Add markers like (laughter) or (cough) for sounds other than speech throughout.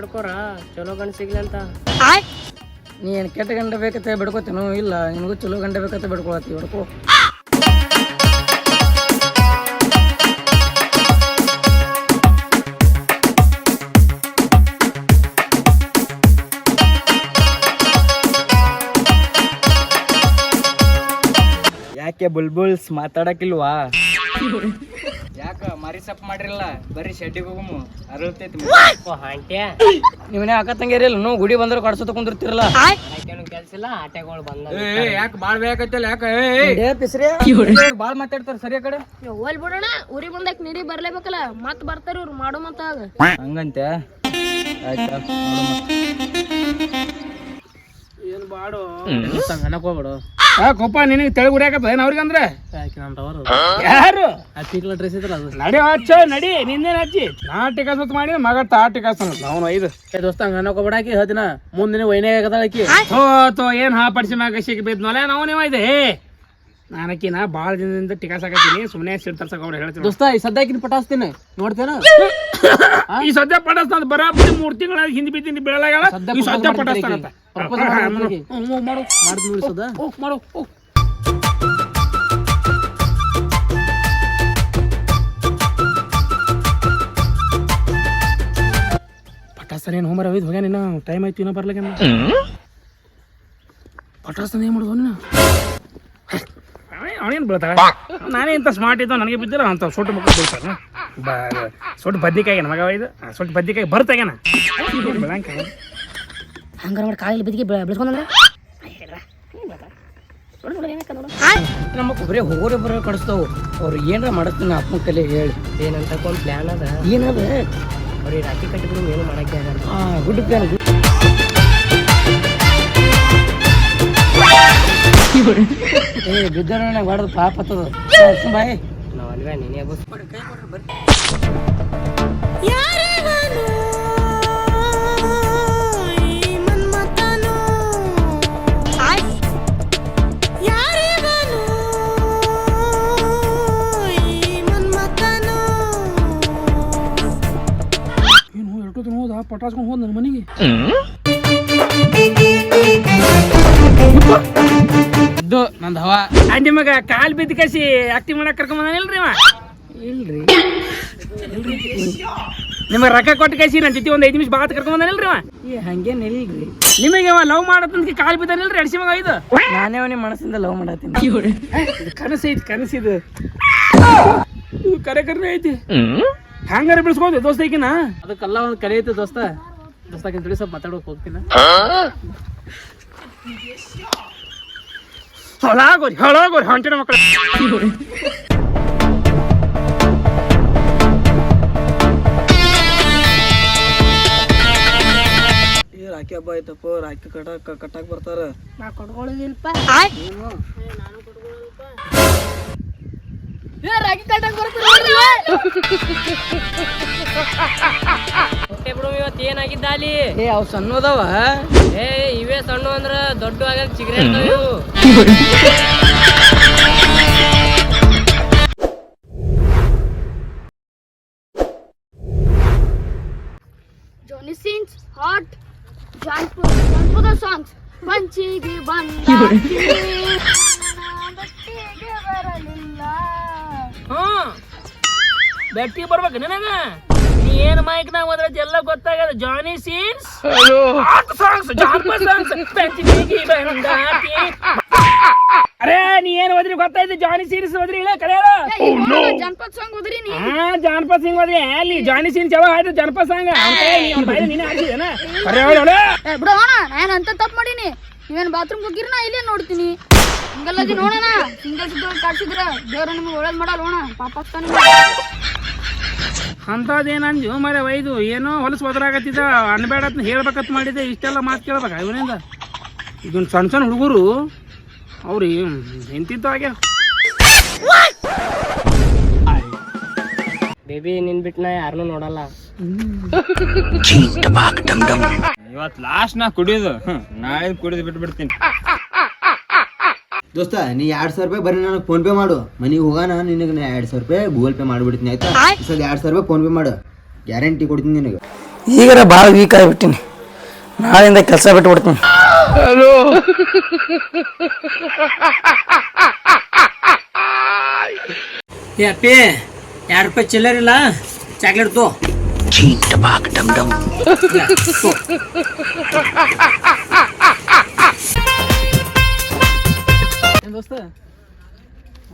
ಬಿಡ್ಕೋರ? ಚಲೋ ಗಂಡ ಸಿಗ್ಲಿ ಅಂತ. ನೀ ಏನು ಕೆಟ್ಟ ಗಂಡ ಬೇಕಂತ ಬಿಡ್ಕೋತೇನು? ಇಲ್ಲ ನಿನಗೂ ಚಲೋ ಗಂಡ ಬೇಕಂತ ಬಿಡ್ಕೊಳತ್ತಿ ಬಿಡ್ಕೋ ಯಾಕೆ ಬುಲ್ಬುಲ್ಸ್ ಮಾತಾಡಕಿಲ್ವಾ ಯಾಕ ಮರಿ ಸಪ್ ಮಾಡಿರಲ್ಲ? ಬರೀ ಶೆಡ್ಡಿಗೆ ಹೋಗಮು. ಅರಳ್ತೈತಿ ಹಾಂಟ್ಯ ನೀವನೇ ಅಕ್ಕ ತಂಗಿಯರಿ ಇಲ್ಲ ನೀವು ಗುಡಿ ಬಂದ್ರೆ ಕಡ್ಸೋತ ಕುಂದಿರ್ತಿರಲ್ಲ? ಆಯ್ತೇನು ಕೆಲ್ಸ ಇಲ್ಲ ಆಟೆಗಳು ಬಂದ ಯಾಕೆ ಬಾಳ್ ಬೇಕತ್ತಲ್ಲ ಯಾಕ? ಪಿಸ್ರಿ ಬಾಳ್ ಮಾತಾಡ್ತಾರ ಸರಿಯ ಕಡೆ? ಹೋಲ್ ಬಿಡೋಣ ಊರಿಗೆ ಬಂದಕ್ ನೀರಿ ಬರ್ಲೇಬೇಕಲ್ಲ ಮತ್ ಬರ್ತಾರ ಇವ್ರು ಮಾಡು ಮತ್ತ ಆಗ. ಹಂಗಂತೆ? ಆಯ್ತಾ ಏನು ಬಾಡು? ಅನ್ನಕ್ ಹೋಗ್ಬಿಡು? ಕೊಪ್ಪ ನಿನಗೆ ತೆಳಗ್ ಉರಿಯಾಕತ್ತ ಏನ್ ಅವ್ರಿಗೆ ಅಂದ್ರೆ ಯಾಕೆ ನಮ್ಮ ಟವರು ಯಾರು? ಡ್ರೆಸ್ ಅದು? ನಡಿ ಹಚ್ಚ ನಡಿ. ನಿನ್ನೇನ್ ಹಚ್ಚಿ? ನಾ ಟಿಕಾಸತ್ ಮಾಡಿ ಮಗ ತಾ ಟಿಕಾಸನ ಅವನು ಐದು. ಏ ದೋಸ್ತ ಹಂಗ ಆಕಿ ಹೇಳ್ತಿನ ಮುಂದಿನ ವೈನಾಗ ಹಾಕಿ. ಆಕಿ ತೋ ಏನ್ ಹಾ ಪಡಿಸಿ ಮ್ಯಾಗ ಸಿಗಿ ಬಿದ್ನಲ್ಲ ನಾವು ನೀವು ಇದೆ ನಾನಕಿನ ಭಾಳ ದಿನದಿಂದ ಟಿಕಾಸಾಕತ್ತೀನಿ ಸುಮ್ಮನೆ ಸಿಡ್ ತರ್ಸಕ್ ಅವ್ರು ಹೇಳ್ತೀನಿ ದೋಸ್ತ ಈ ಸದ್ಯಕ್ಕಿನ ಪಟಾಸ್ತೀನಿ ನೋಡ್ತೇನ? (coughs) ಈ ಸದ್ಯ ಪಟಾಸ್ತಾನ ಬರಾಬರಿ ಮೂರ್ ತಿಂಗಳ ಹಿಂದೆ ಬಿದ್ದೀನಿ ಬೀಳಲಾಗಲ್ಲ ಸದ್ಯ ಈ ಸದ್ಯ ಪಟಾಸ್ತಾನಂತ. ಮಾಡು. ಮಾಡ್ದು ನೋಡಿ ಸದ ಮಾಡು ಪಟಾಸ್ತಾನ ಏನು ಹೋಮರ ಒಯ್ದು ಹೋಗ್ಯಾನ ಇನ್ನ? ಟೈಮ್ ಆಯ್ತು ಇನ್ನೂ ಬರ್ಲಾಗ ಪಟಾಸ್ತಾನ ಏನು ಮಾಡೋದು ನೀನು ಅವನೇನು ಬೀಳ್ತಾಳೆ ನಾನೇ ಇಂಥ ಸ್ಮಾರ್ಟ್ ಇದ್ದೋ ನನಗೆ ಬಿದ್ದಿಲ್ಲ ಅಂತ ಸೊಟ್ಟು ಮಕ್ಕಳು ಬೀಳ್ತಾನೆ ಬ ಸೊಟ್ಟು ಬದ್ದಿಕಾಯಿ ಮಗ ಇದು. ಸೊಟ್ಟು ಬದ್ನಿಕಾಯಿ ಬರ್ತಾಗೇನ ಬೆಳಂಕ ಹಂಗಾರ ಮಾಡಿ ಕಾಲಿಗೆ ಬಿದ್ದಿಗೆ ಬೆಳೆಸ್ಕೊಂಡ್ರೆ ನಮ್ಮ ಬರೀ ಹೋಗೋರೆ ಬರೋ ಕಡಿಸ್ತಾವು ಅವ್ರು ಏನಾರ ಮಾಡಿಸ್ತೀನಿ ಅಪ್ಪನ ಕಲೆ ಹೇಳಿ. ಏನಂತ ಒಂದು ಪ್ಲಾನ್ ಅದ. ಏನದ? ಅವ್ರಿಗೆ ರಾಖಿ ಕಟ್ಟಿದ್ರು ಏನು ಮಾಡೋಕ್ಕೆ ಆಗಲ್ಲ. ಪ್ಲ್ಯಾನ್ ಗುಡ್ ಏ ಬಿದ್ದರ ನನಗೆ ಹೊಡೆದು ಪಾಪ ಹತ್ತದ. ಬಾಯ್ ನಾವು ಅಲ್ವೇ ನೀನೇ ಬಸ್ ಏನು ಎಷ್ಟೊತ್ತು ಹೋದ? ಪಟಾಸ್ಕೊಂಡು ಹೋದ ನನ್ನ ಮನೆಗೆ. ಇದು ನಂದು ಹವಾ. ನಿಮಗ ಕಾಲ್ ಬಿದ್ದ ಕಸಿ ಆಕ್ಟಿಂಗ್ ಮಾಡಕ್ ಕರ್ಕೊಂಡ್ ಬಂದಾನಿಲ್ರಿ ಅವ ಇಲ್ರಿ. ನಿಮಗೆ ರೊಕ್ಕ ಕೊಟ್ಟು ಕಸಿ ನನ್ನ ಜೊತೆ ಒಂದು ಐದು ನಿಮಿಷ ಬಾತ್ ಕರ್ಕೊಂಡ್ ಬಂದಾನಿಲ್ರಿ ಅವ ಏ ಹಂಗೇನ್ ಇಲ್ರಿ. ನಿಮಗೆ ಅವ ಲವ್ ಮಾಡತ್ತಂತ ಕಾಲ್ ಬಿದ್ದಾನಿಲ್ರಿ ಅಡಿಸಿ ಮಗ ಇದು? ನಾನೇ ಅವನಿಗೆ ಮನಸ್ಸಿಂದ ಲವ್ ಮಾಡತ್ತೀನಿ. ಕನಸು ಐತಿ ಕನಸಿದು ಇದು. ಕರೆ ಕರೆ ಐತಿ. ಹ್ಯಾಂಗಾರ ಬಿಡಿಸ್ಕೊಂಡೆ ದೋಸ್ತ ಐಕಿನ ಅದಕ್ಕೆಲ್ಲ ಒಂದು ಕಲೆ ಐತೆ ದೋಸ್ತ. ದೋಸ್ತಾಕಿನ ತಿಳಿ ಸ್ವಲ್ಪ ಮಾತಾಡೋಕೆ ಹೋಗ್ತೀನಿ. ಹೊಳಾಗೋರಿ ಹೊಳಾಗೋರಿ ಹೊಂಟಿನ ಮಕ್ಕಳು ಏ ರಾಖಿ ಹಬ್ಬ ಐತಪ್ಪ ರಾಖಿ ಕಟಾಕ್ ಕಟ್ಟಾಕ್ ಬರ್ತಾರ. ನಾ ಕೊಟ್ಕೊಳ್ಳೋದಿಲ್ಪ ಏ ರಾಗಿ ಬರ್ತಾರ ಬರ್ತೀರ ಹೊಟ್ಟೆ ಬಿಡು ಇವತ್ತು ಏನಾಗಿದ್ದ ಅಲ್ಲಿ? ಏ ಅವ್ ಸಣ್ಣದವ. ಏ ಇವೇ ಸಣ್ಣ ಅಂದ್ರ ದೊಡ್ಡ ಆಗ ಇವು ಸಿನ್ಸ್ ಹಾಟ್ ಮಂಚಿಗೆ ಬಂದ ಬರಲಿಲ್ಲ ಬೆಟ್ಟಿ ಬರ್ಬೇಕು ನಿನಗ? ಏನ್ ಮೈಕ್ ನಾಗ ಹೋದ್ರೆ ಎಲ್ಲ ಗೊತ್ತಾಗದ ಜಾನಿ ಸೀನ್ಸ್ ಸಾಂಗ್ಸ್ ಜಾನಪದ ಸಾಂಗ್ಸ್ ಅರೆ ನೀ ಏನ್ ಓದ್ರಿ ಗೊತ್ತಾಯ್ತು? ಜಾನಿ ಸೀನ್ಸ್ ಓದ್ರಿ ಇಲ್ಲ ಕರೆ ಜಾನಪದ ಜನಪದ ಸಾಂಗ್ ಹೋದ್ರಿ ನೀ? ಹಾ ಜಾನಪದ ಸಿಂಗ್ ಓದ್ರಿ ಅಲ್ಲಿ ಜಾನಿ ಸೀನ್ಸ್ ಯಾವಾಗ ಆಯ್ತು? ಜಾನಪದ ಸಾಂಗ್ ನೀನೇ ಬಿಡು ಅಣ್ಣ ನಾನು ಅಂತ ತಪ್ಪು ಮಾಡೀನಿ? ನೀವೇನು ಬಾತ್ರೂಮ್ ಹೋಗಿರ ನಾ ಇಲ್ಲೇ ನೋಡ್ತೀನಿ. ಹಿಂಗಲ್ಲದಿ ನೋಡೋಣ. ಸಿಂಗಲ್ ಸಿದ್ದು ಕಾಡ್ಸಿದ್ರ ದೇವ್ರ ನಿಮ್ಗೆ ಒಳ್ಳೇದ್ ಮಾಡಲ್ಲ ನೋಣ ಪಾಪ ಅಂಥದ್ದೇನು ಅಂಜು? ಮರೆ ಒಯ್ದು ಏನೋ ಹೊಲಸು ಒದರಾಗತ್ತಿದ್ದ ಅನ್ಬೇಡತ್ ಹೇಳ್ಬೇಕತ್ ಮಾಡಿದೆ ಇಷ್ಟೆಲ್ಲ ಮಾತು ಕೇಳ್ಬೇಕ ಇವನಿಂದ? ಇದೊಂದು ಸಣ್ಣ ಸಣ್ಣ ಹುಡುಗರು ಅವ್ರಿ ಎಂತಿದ್ದ ಹಾಗೆ? ಬೇಬಿ ನಿನ್ ಬಿಟ್ಟು ನಾ ಯಾರನ್ನೂ ನೋಡಲ್ಲ ಇವತ್ ಲಾಸ್ಟ್ ನಾ ಕುಡಿಯೋದು ನಾಳೆ ಕುಡಿದು ಬಿಟ್ಟು ಬಿಡ್ತೀನಿ ದೋಸ್ತ ನೀ ಎರಡು ಸಾವಿರ ರೂಪಾಯಿ ಬರೀ ನನಗೆ ಫೋನ್ ಪೇ ಮಾಡು. ಮನೆಗೆ ಹೋಗೋಣ ನಿನಗೆ ನಾ ಎರಡು ಸಾವಿರ ರೂಪಾಯಿ ಗೂಗಲ್ ಪೇ ಮಾಡಿಬಿಡ್ತೀನಿ ಆಯ್ತಾ? ಸಲ ಎರಡ್ ಸಾವಿರ ರೂಪಾಯಿ ಫೋನ್ ಪೇ ಮಾಡು. ಗ್ಯಾರಂಟಿ ಕೊಡ್ತೀನಿ ನಿನಗೆ. ಈಗಾರ ಭಾಳ ವೀಕ್ ಆಗಿಬಿಟ್ಟಿನಿ. ನಾಳೆಯಿಂದ ಕೆಲಸ ಬಿಟ್ಬಿಡ್ತೀನಿ. ಏ ಅಪ್ಪಿ ಎರಡು ರೂಪಾಯಿ ಚಿಲ್ಲರಿಲ್ಲ ಚಾಕ್ಲೇಟ್ ತೋ ಏನ್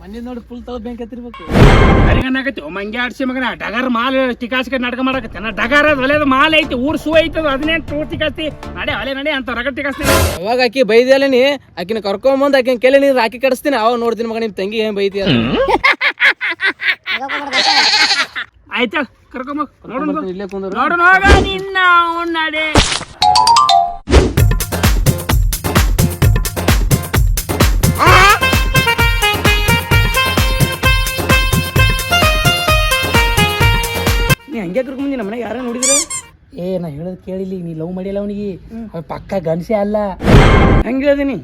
ಮನೆ ನೋಡಿ ಫುಲ್ ತಳ ಬ್ಯಾಂಕ್ ಎತ್ತಿರ್ಬೇಕು. ಅರಿಗನಾಗತ್ತಿ. ಮಂಗೆ ಆಡ್ಸಿ ಮಗನ ಡಗಾರ ಮಾಲ್ ಟಿಕಾಸ್ಕ ನಾಟಕ ಮಾಡಕತ್ತೆ. ನಾ ಡಗಾರ ಅದು ಒಲೆದ ಮಾಲ್ ಐತಿ ಊರ್ ಸೂ ಐತಿ ಅದು ಅದನ್ನೇ ಟೂ ಟಿಕಾಸ್ತಿ? ನಡೆ ಅಲೆ ನಡೆ ಅಂತ ರಗಡ್ ಟಿಕಾಸ್ತಿ. ಅವಾಗ ಆಕಿ ಬೈದ್ಯಾಲೇನಿ ಆಕಿನ ಕರ್ಕೊಂಬಂದ್ ಆಕಿನ ಕೆಲೆ ನೀರು ಹಾಕಿ ಕಡಿಸ್ತೀನಿ. ಅವಾಗ ನೋಡ್ತೀನಿ ಮಗ ನಿಮ್ ತಂಗಿ ಏನ್ ಬೈತಿ ಆಯ್ತಾ ಕರ್ಕೊಂಬ ನೋಡೋಣ ಇಲ್ಲೇ ಕುಂದ್ರು ನೋಡೋಣ ಹೋಗ ನಿನ್ನ ಅವ್ನ್ ನಡೆ. ಹಂಗೆ ಕರ್ಕೊಂಬಂದಿ ನಮ್ಮನೆ ಮನೆಗೆ ಯಾರ ನೋಡಿದ್ರ? ಏ ನಾ ಹೇಳೋದು ಕೇಳಿಲಿ ನೀ ಲವ್ ಮಾಡಿಲ್ಲ ಅವನಿಗೆ. ಅವ ಪಕ್ಕ ಗಣಸೆ ಅಲ್ಲ. ಹೆಂಗೆ ಹೇಳ್ದೀನಿ?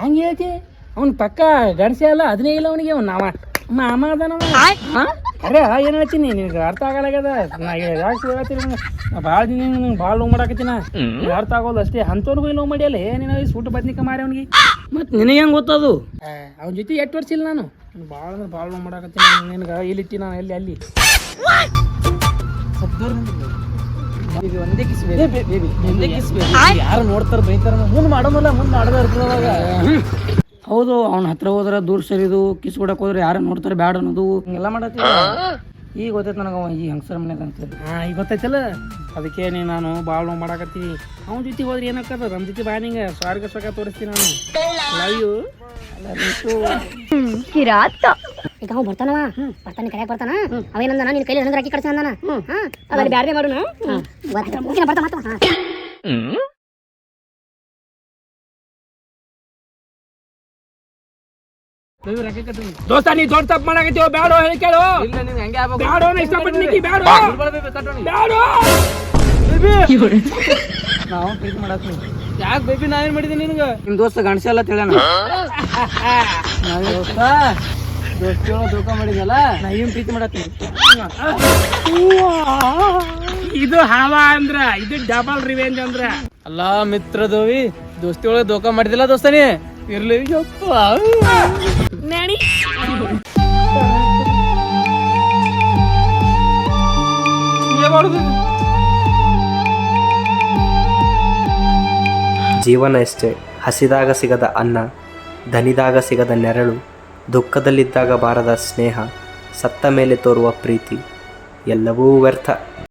ಹೆಂಗೆ ಹೇಳ್ತಿ. ಅವ್ನ ಪಕ್ಕ ಗಣಸೆ ಅಲ್ಲ ಅದನ್ನೇ ಇಲ್ಲ ಅವನಿಗೆ ಅವ್ನ. ನಾವ ಮಾಮ ಅದಾನವ. ಅರೆ ಏನ್ ಹೇಳ್ತೀನಿ? ನಿನಗೆ ಅರ್ಥ ಆಗಲಾಗ್ಯದ ನಾ ಯಾಕೆ ಹೇಳ್ತೀನಿ ನಾ ಭಾಳ ದಿನ ನಿಂಗೆ ಭಾಳ ಲವ್ ಮಾಡಾಕತ್ತಿನ. ಅರ್ಥ ಆಗೋದು ಅಷ್ಟೇ. ಅಂಥವ್ನಿಗೂ ಲವ್ ಮಾಡಿಯಲ್ಲ ನೀನು ಸೂಟ್ ಬದ್ನಿಕ ಮಾರಿ ಅವನಿಗೆ? ಮತ್ ನಿನಗೆ ಹೆಂಗೆ ಗೊತ್ತದು ಅವನ ಜೊತೆ ಎಷ್ಟು ವರ್ಷ ಇಲ್ಲ ನಾನು? ಭಾಳ ಅಂದ್ರೆ ಭಾಳ ಲವ್ ಮಾಡಾಕತ್ತೀನಿ. ನಿನಗೆ ಇಲ್ಲಿಟ್ಟಿ ನಾನು? ಎಲ್ಲಿ ಅಲ್ಲಿ? ಇದು ಒಂದೇ ಕಿಸ್ ಬೇಬಿ ಒಂದೇ ಕಿಸ್ ಬೇಬಿ ಯಾರು ನೋಡ್ತಾರ ಬೈತಾರ ಮುಂದೆ ಮಾಡೋಮಲ್ಲ ಮುಂದೆ ಮಾಡೋದ ಇರ್ತದಾಗ ಹೌದು ಅವ್ನ ಹತ್ರ ಹೋದ್ರೆ ದೂರ ಸರಿದು ಕಿಸ್ ಕೊಡಕ್ ಹೋದ್ರೆ ಯಾರು ನೋಡ್ತಾರೆ ಬ್ಯಾಡ ಅನ್ನೋದು. ಹಿಂಗೆಲ್ಲ ಮಾಡತ್ತೀವಿ ಈಗ ಗೊತ್ತೈತೆ ನನಗೆ ಅವ ಈ ಹೆಂಗಸರ ಮನೆಗೆ ಅಂತ ಹಾಂ ಈಗ ಗೊತ್ತೈತಲ್ಲ? ಅದಕ್ಕೆ ನೀ ನಾನು ಭಾಳ ನೋವು ಮಾಡಾಕತ್ತೀನಿ ಅವನ ಜೊತೆ ಹೋದ್ರೆ ಏನಾಗ್ತದ ನಮ್ಮ ಜೊತೆ ಬಾ ನಿಂಗೆ. ಸ್ವಾರ್ಗ ಸ್ವಾಗ ತೋರಿಸ್ತೀನಿ ನಾನು. ಲವ್ ಯು ಕಿರಾತ. ಈಗ ಅವ ಬರ್ತಾನವ. ಬರ್ತಾನೆ ಕರೆಯಾಗ ಬರ್ತಾನ. ಅವೇನಂದ ನಿನ್ ಕೈಲಿ ನನಗೆ ರಾಕಿ ಕಳ್ಸ ಅಂದಾನ? ಹಾ? ಅದ್ರಲ್ಲಿ ಬ್ಯಾರೆ ಮಾಡೋಣ ಬರ್ತಾ ದೋಸ್ತ ನೀ ದೊಡ್ಡ ತಪ್ಪು ಮಾಡಾಕತ್ತೀವ ಬ್ಯಾಡೋ ಹೇಳಿ ಕೇಳು. ಬ್ಯಾಡೋ ಬ್ಯಾಡೋ. ಬ್ಯಾಡೋ. ನಾವು ಪ್ರೀತಿ ಯಾಕೆ ಬೇಬಿ ನಾ ಏನ್ ಮಾಡಿದ್ದೀನಿ ನಿನಗೆ? ನಿಮ್ ದೋಸ್ತ ಗಣಸ ಎಲ್ಲ ತಿಳ್ಯಾನ ದೋಸ್ತ. ಮಾಡಿದಲ್ಲ ಮಾಡಿದ್ಯಲ್ಲ ನಾ ಏನು ಪ್ರೀತಿ ಮಾಡತ್ತೀನಿ? ಇದು ಹಾವ ಅಂದ್ರ ಇದು ಡಬಲ್ ರಿವೆಂಜ್ ಅಂದ್ರ. ಅಲ್ಲ ಮಿತ್ರದೋವಿ ದೋಸ್ತಿ ಒಳಗೆ ದೋಖ ಮಾಡಿದಿಲ್ಲ ದೋಸ್ತನಿ ಇರ್ಲಿ ಯಪ್ಪ. ಜೀವನ ಎಷ್ಟೇ ಹಸಿದಾಗ ಸಿಗದ ಅನ್ನ ದನಿದಾಗ ಸಿಗದ ನೆರಳು ದುಃಖದಲ್ಲಿದ್ದಾಗ ಬಾರದ ಸ್ನೇಹ ಸತ್ತ ಮೇಲೆ ತೋರುವ ಪ್ರೀತಿ ಎಲ್ಲವೂ ವ್ಯರ್ಥ.